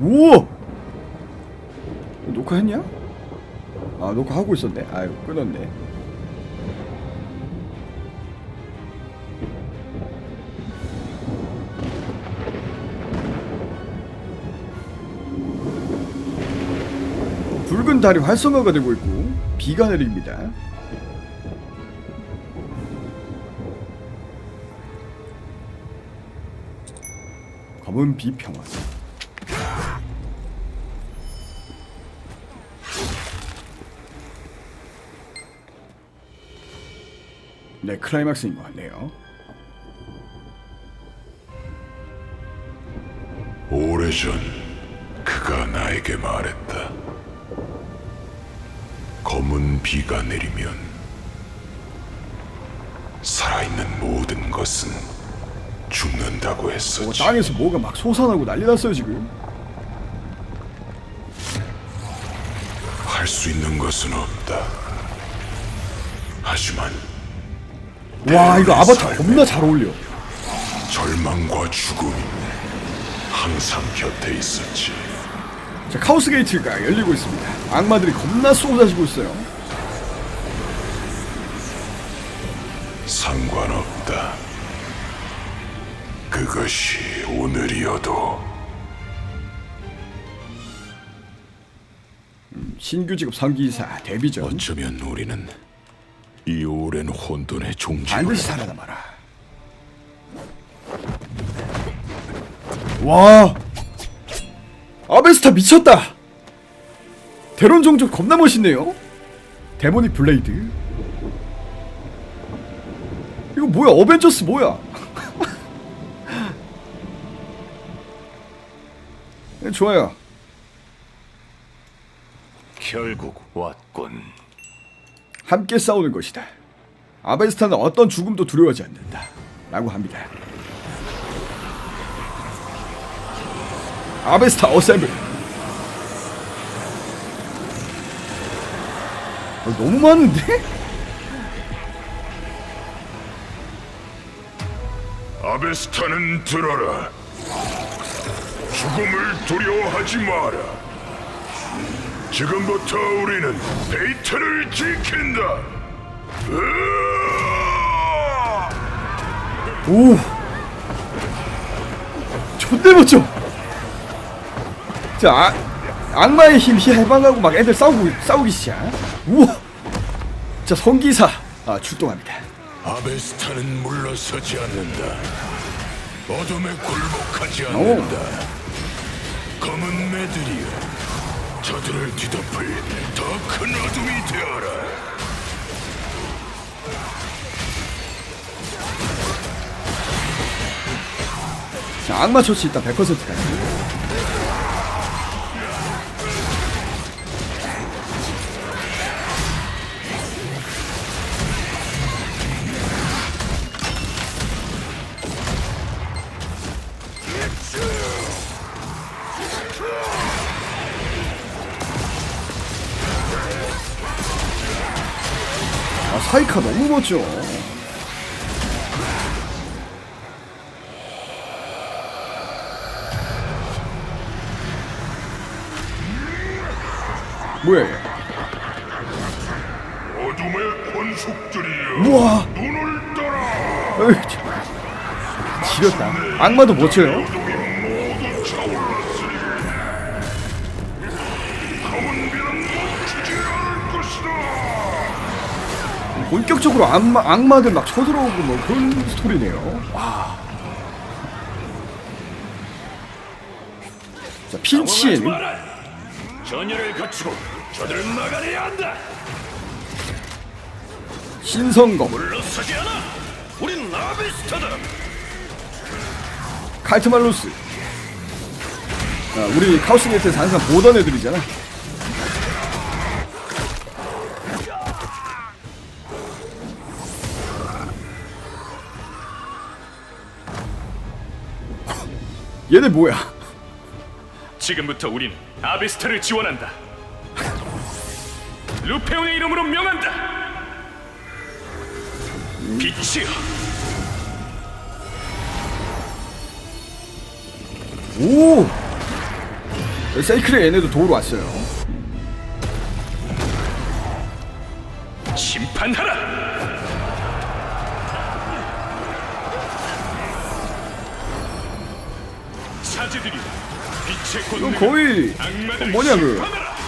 우와! 녹화했냐? 아 녹화하고 있었네 아유 끊었네 붉은 달이 활성화가 되고 있고 비가 내립니다 검은 비 평화 네 클라이막스인 것 같네요 오래전 그가 나에게 말했다. 검은 비가 내리면 살아있는 모든 것은 죽는다고 뭐 했었지. 땅에서 뭐가 막 솟아나고 난리 났어요 지금 할 수 있는 것은 없다. 하지만 와 이거 아바타 겁나 잘 어울려. 절망과 죽음이 항상 곁에 있었지. 자 카오스 게이트가 열리고 있습니다. 악마들이 겁나 쏟아지고 있어요. 상관없다. 그것이 오늘이어도. 신규 직업 상기사 데뷔전. 어쩌면 우리는 이 오랜 혼돈의 종지부를 반드시 살아남아라. 와. 아베스타 미쳤다. 대론 종족 겁나 멋있네요. 데모닉 블레이드. 이거 뭐야? 어벤져스 뭐야? 네, 좋아요. 결국 왔군. 함께 싸우는 것이다. 아베스타는 어떤 죽음도 두려워하지 않는다. 라고 합니다. 아베스타 어셈블. 어, 너무 많은데? 아베스타는 들어라. 죽음을 두려워하지 마라. 지금부터 우리는 베이트를 지킨다. 으아! 오. 존대 멋져. 자, 아, 악마의 힘 해방하고 막 애들 싸우고 싸우기 시작. 우와. 자, 성기사 아, 출동합니다. 아베스타는 물러서지 않는다. 어둠에 굴복하지 않는다. 검은 매들이여, 저들을 뒤덮을 더 큰 어둠이 되어라. 자, 악마 처치 일단 100%까지. 아, 사이카 너무 멋져. 뭐야 얘? 어둠의 권속들이여, 우와! 눈을 떠라. 참. 지렸다. 악마도 멋져요. 본격적으로 악마, 악마들 막 쳐들어오고 뭐 그런 스토리네요. 와. 자, 핀친. 전열을 갖추고 저들을 막아내야 한다. 신성검. 물러서지 않아. 우린 아비스타다. 칼트말로스. 아, 우리 카우스 게이트에서 항상 보던 애들이잖아. 얘네 뭐야? 지금부터 우린 아비스타를 지원한다. 루페온의 이름으로 명한다. 빛이여, 오! 세이크의 얘네도 도우러 왔어요. 심판하라. 이건 거의 어, 뭐냐 그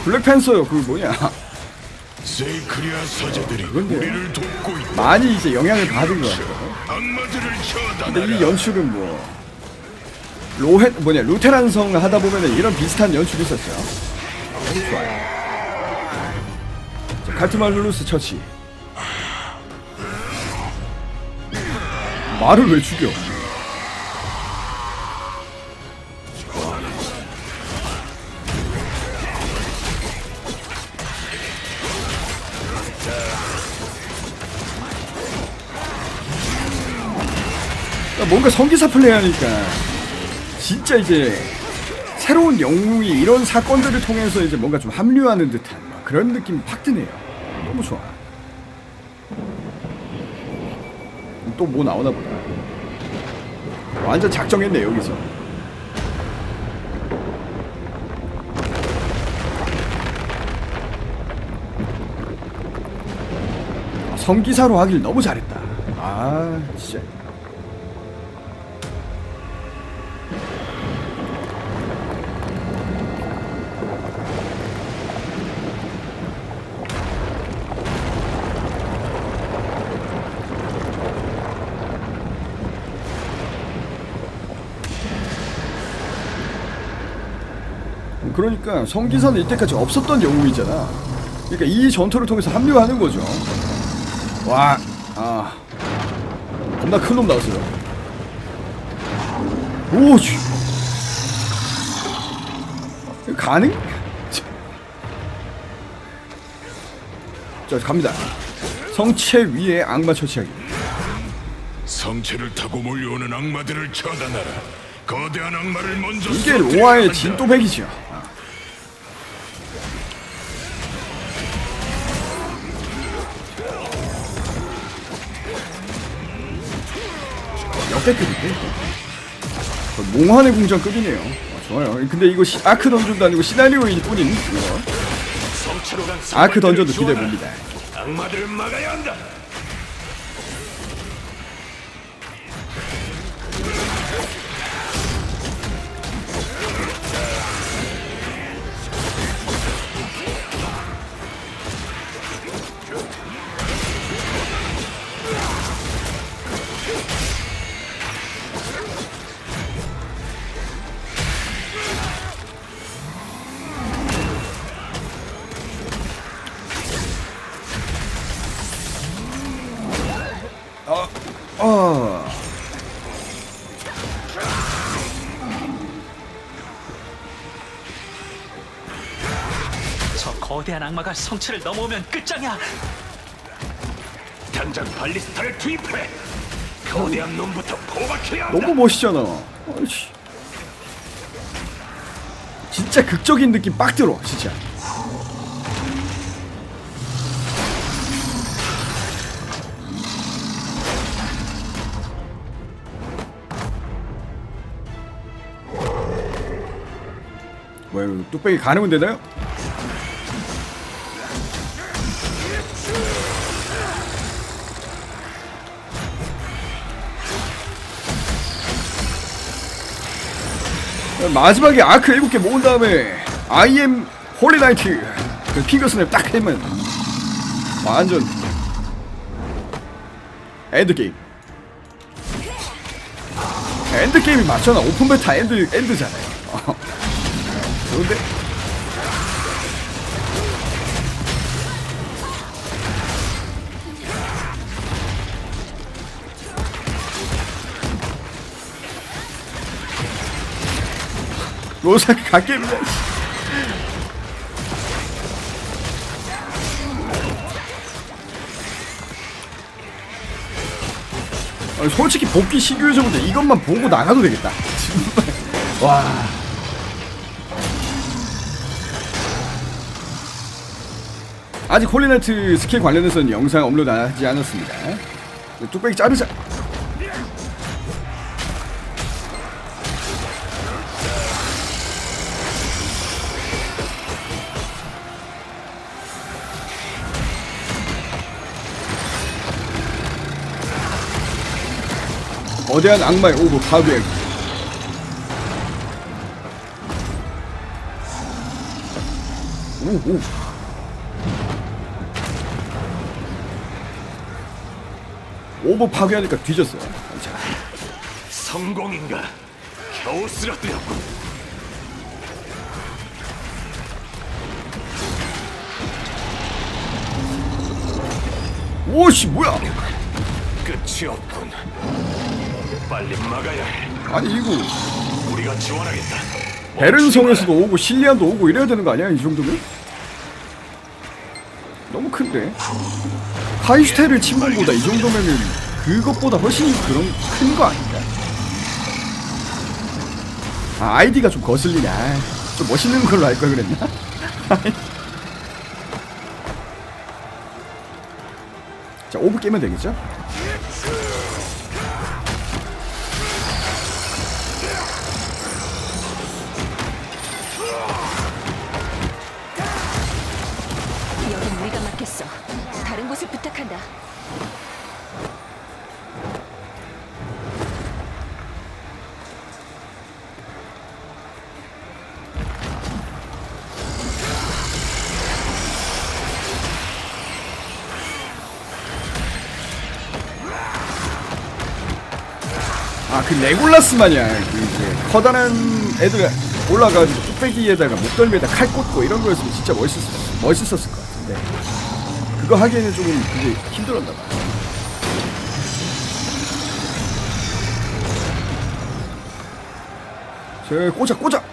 블랙팬서요 그 뭐냐 세이크리아 사제들이. 우리를 돕고 있다. 많이 이제 영향을 받은 것 같아요. 근데. 이 연출은 뭐 로헤 뭐냐 루테란 성 하다 보면은 이런 비슷한 연출이 있었죠. 너무 좋아요. 자, 카트말루루스 처치. 말을 왜 죽여? 뭔가 성기사 플레이하니까 진짜 이제 새로운 영웅이 이런 사건들을 통해서 이제 뭔가 좀 합류하는 듯한 막 그런 느낌이 팍 드네요. 너무 좋아. 또 뭐 나오나 보다. 완전 작정했네 여기서. 아, 성기사로 하길 너무 잘했다. 아 진짜. 그러니까 성기사는 이때까지 없었던 영웅이잖아. 그러니까 이 전투를 통해서 합류하는 거죠. 와, 아, 겁나 큰 놈 나왔어요. 오, 씨. 가능? 자, 갑니다. 성체 위에 악마 처치하기. 성체를 타고 몰려오는 악마들을 처단하라. 거대한 악마를 먼저 이게 로아의. 진또백이죠. 역대급인데? 몽환의 궁전급이네요. 아, 좋아요. 근데 이거 시, 아크 던전도 아니고 시나리오일 뿐인 이거. 아크 던전도 성관들을 기대해 봅니다. 지원하라. 악마들을 막아야 한다. 거대한 악마가 성체를 넘어오면 끝장이야. 당장 발리스타를 투입해. 거대한 놈부터 포박해야 한다. 너무 멋있잖아. 아이씨. 진짜 극적인 느낌 빡 들어, 진짜. 뭐야, 뚝배기 가능은 되나요? 마지막에 아크 7개 모은 다음에 I am 홀리 나이트. 그 핑거 스냅 딱 하면 완전 엔드 게임. 엔드 게임이 맞잖아. 오픈 베타 엔드 엔드잖아요. 어. 좋은데 로사카 갓게임이야 아니, 솔직히 복귀 시규해적인데 이것만 보고 나가도 되겠다. 와. 아직 홀리나이트 스킬 관련해서는 영상 업로드하지 않았습니다. 뚝배기 자르자 거대한 악마의 오브 파괴. 오, 오. 오버 파괴하니까 뒤졌어요. 자, 성공인가? 겨우 쓰러뜨렸고 오씨 뭐야? 끝이 없군. 빨리 막아야 해. 아니 이거 우리가 지원하겠다. 베른성에서도 오고 실리안도 오고 이래야 되는 거 아니야 이 정도면? 너무 큰데 카이스테를 침공보다 이 정도면은 그것보다 훨씬 그런 큰 거 아닌가? 아 아이디가 좀 거슬리네 아, 좀 멋있는 걸로 할 걸 그랬나? 자 오브 깨면 되겠죠? 그 레골라스 마냥 그 이제 커다란 애들 올라가지고 뚝배기에다가 목덜미에다 칼 꽂고 이런 거였으면 진짜 멋있었 멋있었을 것 같은데 그거 하기에는 조금 그게 힘들었나 봐. 저 꽂아 꽂아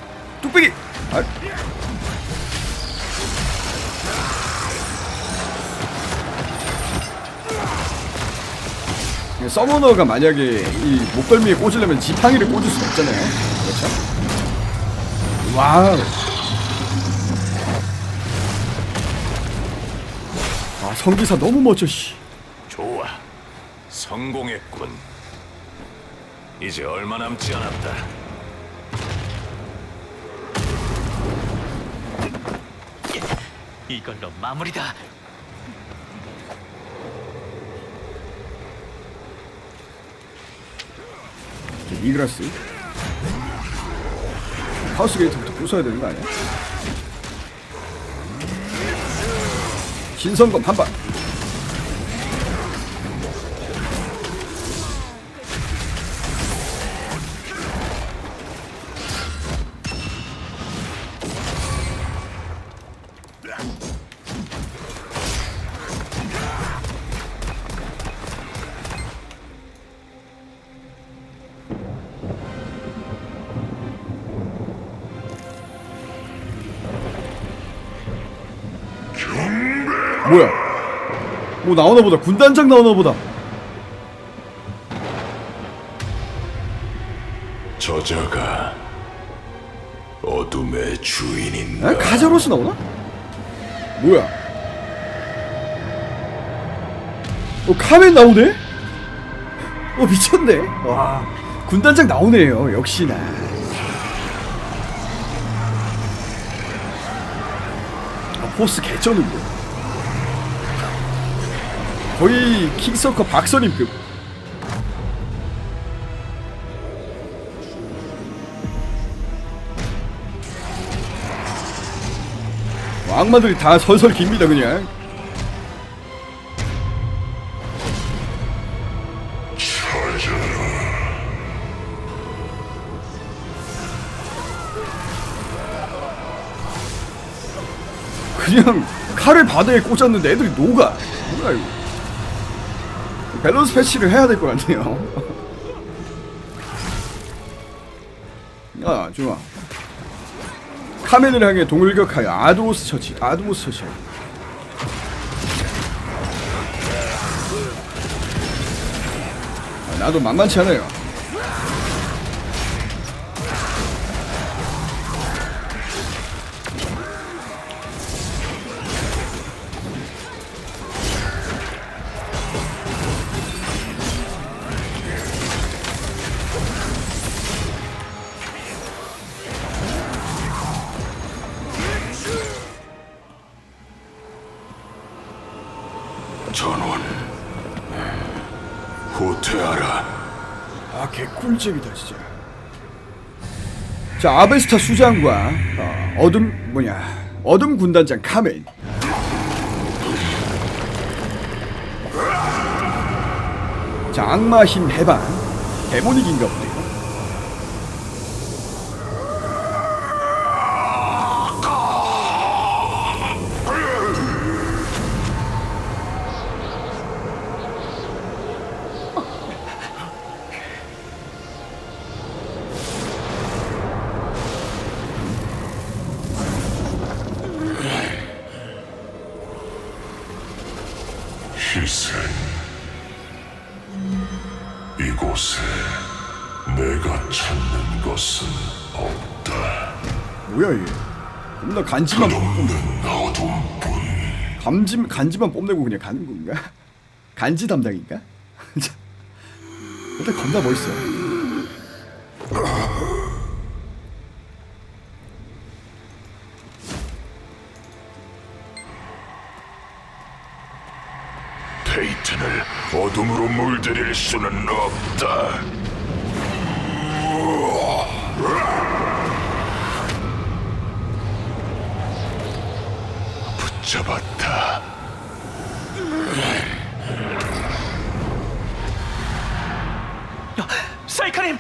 서머너가 만약에 이 목덜미에 꽂으려면 지팡이를 꽂을 수 없잖아요. 그렇죠? 와우. 아 성기사 너무 멋져 씨. 좋아. 성공했군. 이제 얼마 남지 않았다. 이걸로 마무리다. 이그라스. 하우스 게이트부터 부숴야 되는 거 아니야? 신성검 한 방. 뭐야? 뭐 나오나 보다. 군단장 나오나 보다. 저자가 어둠의 주인인가? 아, 가자로스 나오나? 뭐야? 어 카멘 나오네? 어 미쳤네. 와 군단장 나오네요. 역시나. 아, 포스 개쩌는데. 거의 킹서커 박선임급. 뭐 악마들이 다 설설 깁니다 그냥. 그냥 칼을 바다에 꽂았는데 애들이 녹아. 뭐야 이거. 밸런스 패치를 해야 될 것 같네요. 아 좋아. 카멘을 향해 동일격하여 아드모스 처치, 아드모스 처치. 아, 나도 만만치 않아요. 꿀잼이다 진짜. 자 아베스타 수장과 어, 어둠 뭐냐 어둠 군단장 카멘. 자 악마 힘 해방 데모닉인가 보네 이곳에 내가 찾는 것은 없다. 뭐야 이게? 겁나 간지만 없는 어둠뿐. 감지 간지만 뽐내고 그냥 가는 건가? 간지 담당인가? 참. 일단 겁나 멋있어. 어둠으로 물들일 수는 없다. 붙잡았다. 야, 사이카님!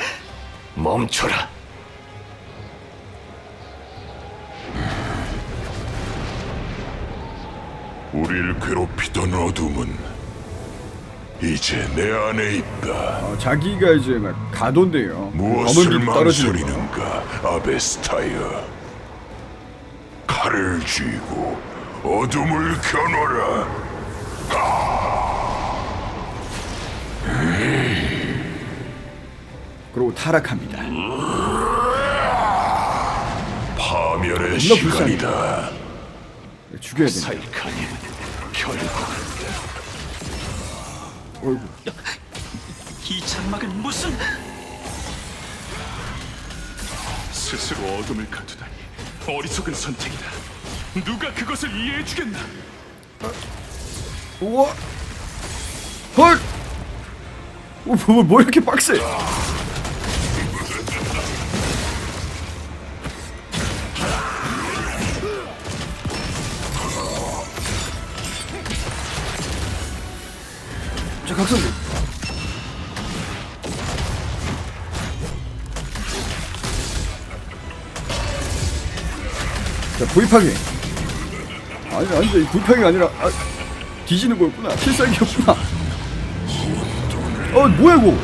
멈춰라. 우리를 괴롭히던 어둠은 이제 내 안에 있다. 어, 자기가 이제 막 가돈데요. 무엇을. 망설이는가, 아베스타이어. 칼을 쥐고 어둠을 겨눠라. 그리고 타락합니다. 파멸의. 시간이다. 죽여야 된다. 사이카님, 결국 어이구. 이 장막은 무슨... 스스로 어둠을 갖두다니 어리석은 선택이다. 누가 그것을 이해해 주겠나? 우와. 헐. 어, 뭐, 뭐 이렇게 빡세? 자, 각성기. 자, 구입하기. 아니, 아니, 구입하기가 아니라, 아, 뒤지는 거였구나. 필살기였구나. 어, 뭐야, 이거?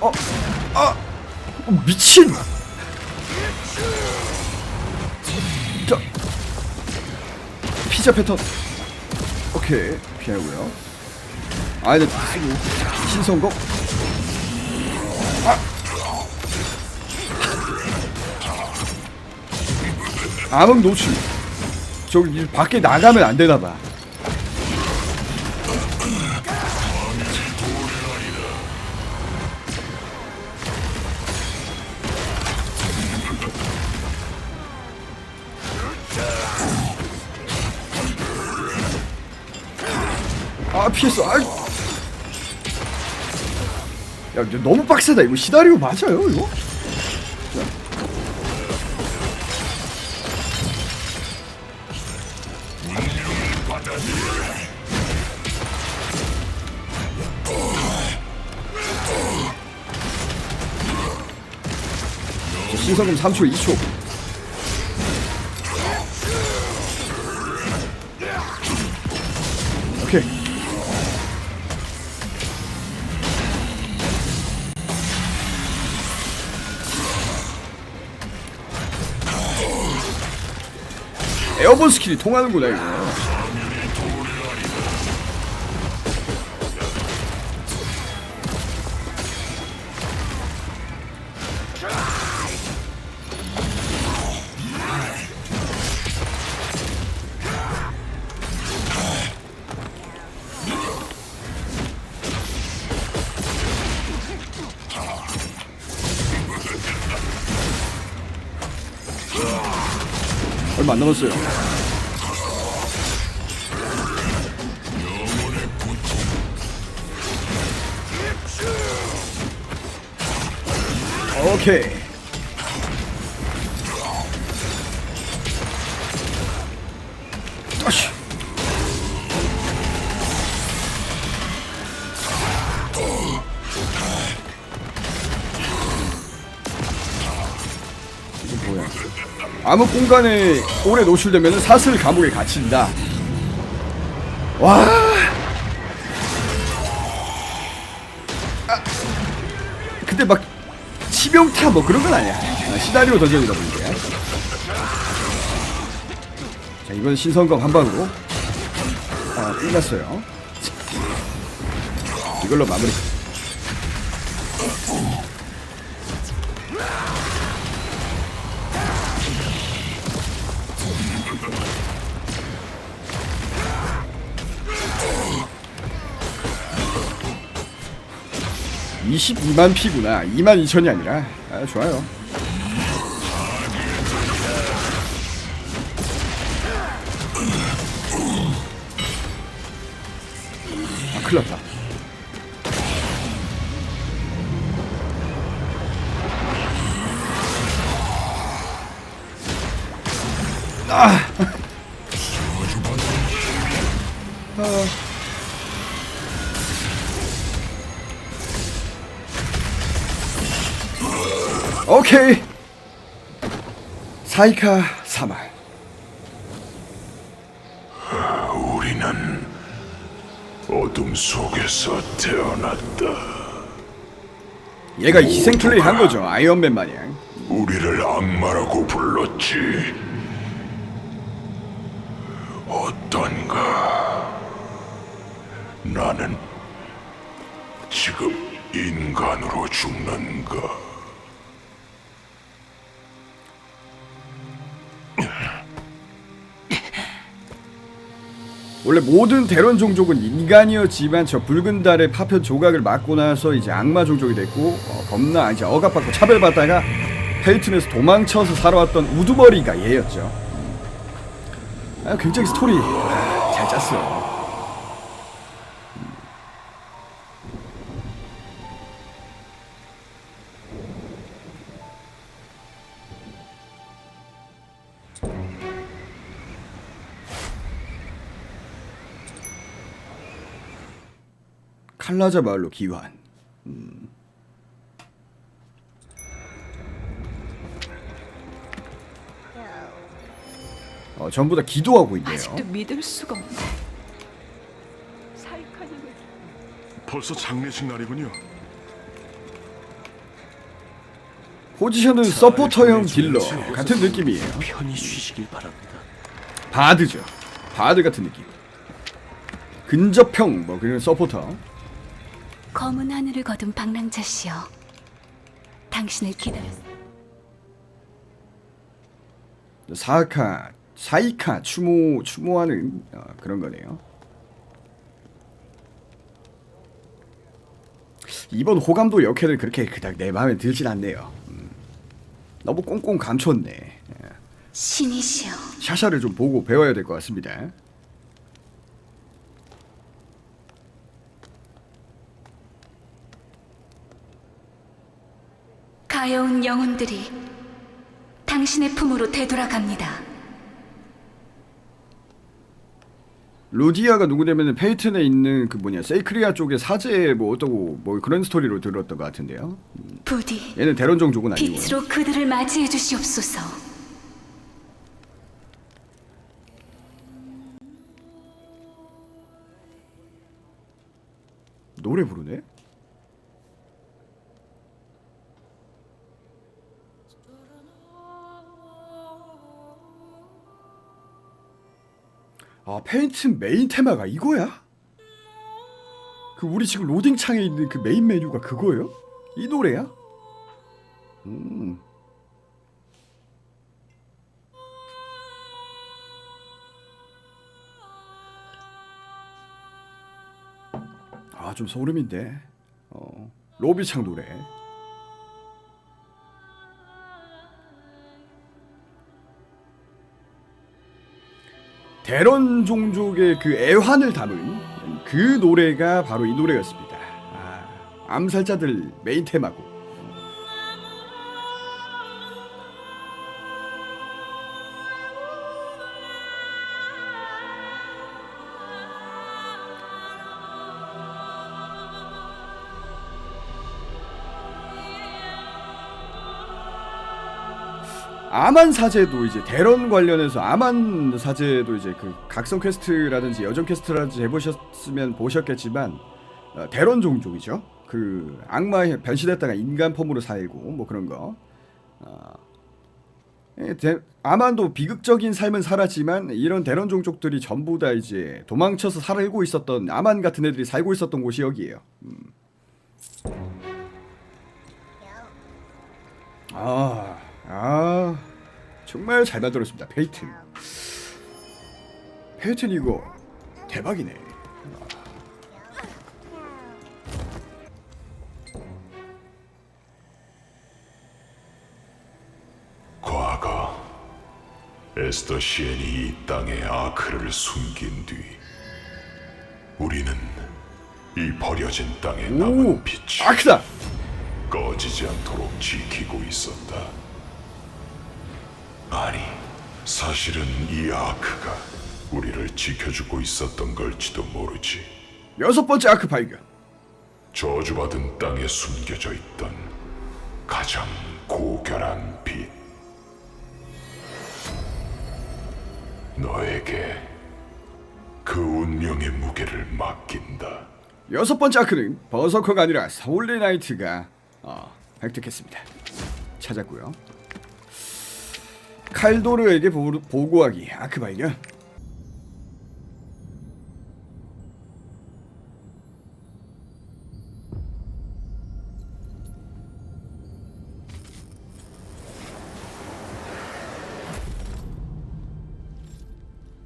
어, 아, 어, 미친! 자, 피자 패턴. 오케이, 피하고요. 아이들 쓰고, 신성공. 암흑 노출. 저기 밖에 나가면 안 되나 봐. 아 피했어. 아. 야, 너무 빡세다. 이거 시나리오 맞아요, 이거? 신성금 3초, 2초. 에어본 스킬이 통하는구나 이거. 얼마 안 남았어요. 오케이. 뭐야? 암흑 공간에 오래 노출되면 사슬 감옥에 갇힌다. 와. 근데 막 치명타 뭐 그런 건 아니야. 아, 시나리오 던전이다 보니까. 자 이건 신성검 한 방으로 아 끝났어요. 이걸로 마무리. (22만) 피구나. (2만 2천이) 아니라. 아 좋아요. 아 큰일났다 오케이 사이카 사말 우리는 어둠 속에서 태어났다. 얘가 희생 플레이 한 거죠 아이언맨 마냥 우리를 악마라고 불렀지. 어떤가? 나는 지금 인간으로 죽는가? 원래 모든 대런 종족은 인간이었지만 저 붉은 달의 파편 조각을 맞고 나서 이제 악마 종족이 됐고 어, 겁나 이제 억압받고 차별받다가 페이튼에서 도망쳐서 살아왔던 우두머리가 얘였죠. 아, 굉장히 스토리 아, 잘 짰어요. 칼라자 마을로 기환. 음. 어, 전부 다 기도하고 있네요. 아직도 믿을 수가 없네. 사이카님을 벌써 장례식 날이군요. 포지션은 서포터형 딜러 같은 느낌이에요. 편히 쉬시길 바랍니다. 바드죠. 바드 같은 느낌. 근접형 뭐 그런 서포터. 검은 하늘을 거둔 방랑자시여. 당신을 기다렸. 사카, 사이카 추모 추모하는 어, 그런 거네요. 이번 호감도 역해를 그렇게 그닥 내 마음에 들진 않네요. 음. 너무 꽁꽁 감췄네. 예. 신이시여. 샤샤를 좀 보고 배워야 될 것 같습니다. 가여운 영혼들이 당신의 품으로 되돌아갑니다. 루디아가 누구냐면 페이튼에 있는 그 뭐냐 세이크리아 쪽의 사제 뭐 어떠고 뭐 그런 스토리로 들었던 것 같은데요. 부디 얘는 대론 종족은 아니고. 빛으로 그들을 맞이해 주시옵소서. 노래 부르네? 페인트 메인 테마가 이거야? 그 우리 지금 로딩 창에 있는 그 메인 메뉴가 그거예요? 이 노래야? 음. 아 좀 소름인데. 어 로비창 노래. 대런 종족의 그 애환을 담은 그 노래가 바로 이 노래였습니다. 아, 암살자들 메인 테마고. 아만 사제도 이제 대런 관련해서 아만 사제도 이제 그 각성 퀘스트라든지 여정 퀘스트라든지 해보셨으면 보셨겠지만 어, 대런 종족이죠. 그 악마에 변신했다가 인간 폼으로 살고 뭐 그런 거. 어, 예, 대- 아만도 비극적인 삶은 살았지만 이런 대런 종족들이 전부 다 이제 도망쳐서 살고 있었던 아만 같은 애들이 살고 있었던 곳이 여기예요. 음. 아, 아, 정말 잘 만들었습니다. 페이튼. 페이튼 이거 대박이네. 과거 에스더 시엔이 이 땅에 아크를 숨긴 뒤 우리는 이 버려진 땅에 오, 남은 아크다. 꺼지지 않도록 지키고 있었다. 사실은 이 아크가 우리를 지켜주고 있었던 걸지도 모르지. 여섯 번째 아크 발견. 저주받은 땅에 숨겨져 있던 가장 고결한 빛. 너에게 그 운명의 무게를 맡긴다. 여섯 번째 아크는 버서커가 아니라 서울리 나이트가 어, 획득했습니다. 찾았고요. 칼도르에게 보, 보고하기 아크 발견.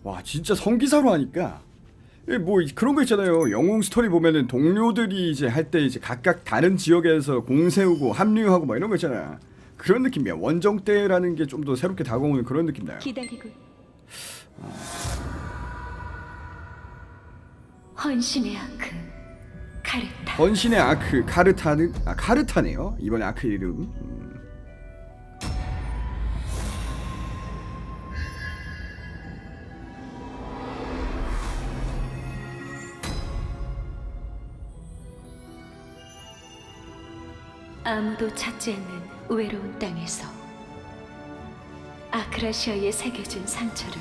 와 진짜 성기사로 하니까 예, 뭐 그런 거 있잖아요. 영웅 스토리 보면은 동료들이 이제 할 때 이제 각각 다른 지역에서 공 세우고 합류하고 막 이런 거 있잖아. 그런 느낌이야. 원정 때라는 게 좀 더 새롭게 다가오는 그런 느낌 나요. 기다리고 헌신의 아크 카르타 번신의 아크 카르타는 아 카르타네요. 이번에 아크 이름. 음. 아무도 찾지 않는 외로운 땅에서 아크라시아에 새겨진 상처를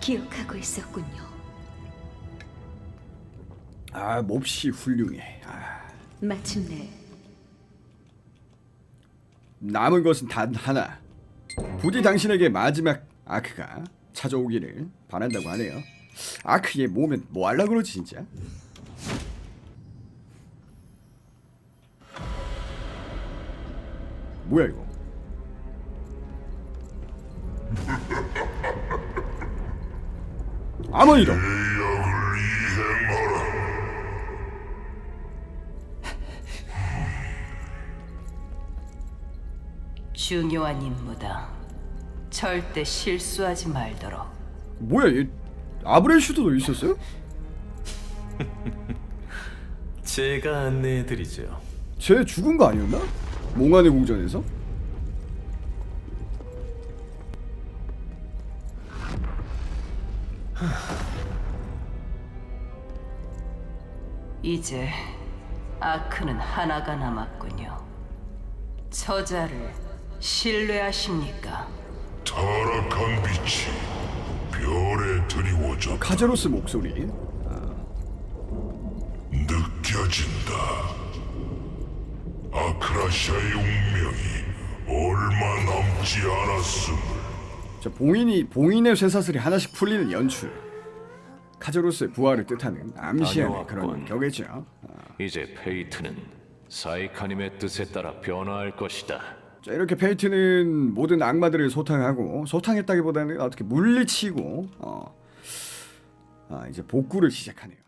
기억하고 있었군요. 아 몹시 훌륭해. 아, 마침내 남은 것은 단 하나. 부디 당신에게 마지막 아크가 찾아오기를 바란다고 하네요. 아크 얘 모으면 뭐 할라 그러지 진짜? 뭐야 이거? 아머니다. 중요한 임무다. 절대 실수하지 말도록. 뭐야 얘 아브렐슈드도 있었어요? 제가 안내해드리죠. 쟤 죽은 거 아니었나? 몽환의 궁전에서? 이제 아크는 하나가 남았군요. 저자를 신뢰하십니까? 타락한 빛이 별에 드리워져 카제로스 목소리. 느껴진다. 아크라시아의 운명이 얼마 남지 않았음을 자, 봉인이 봉인의 쇠사슬이 하나씩 풀리는 연출. 카제로스의 부활을 뜻하는 암시하는 그런 다녀왔군. 격이죠. 이제 페이트는 사이카님의 뜻에 따라 변화할 것이다. 자, 이렇게 페이트는 모든 악마들을 소탕하고 소탕했다기보다는 어떻게 물리치고 어, 아, 이제 복구를 시작하네요.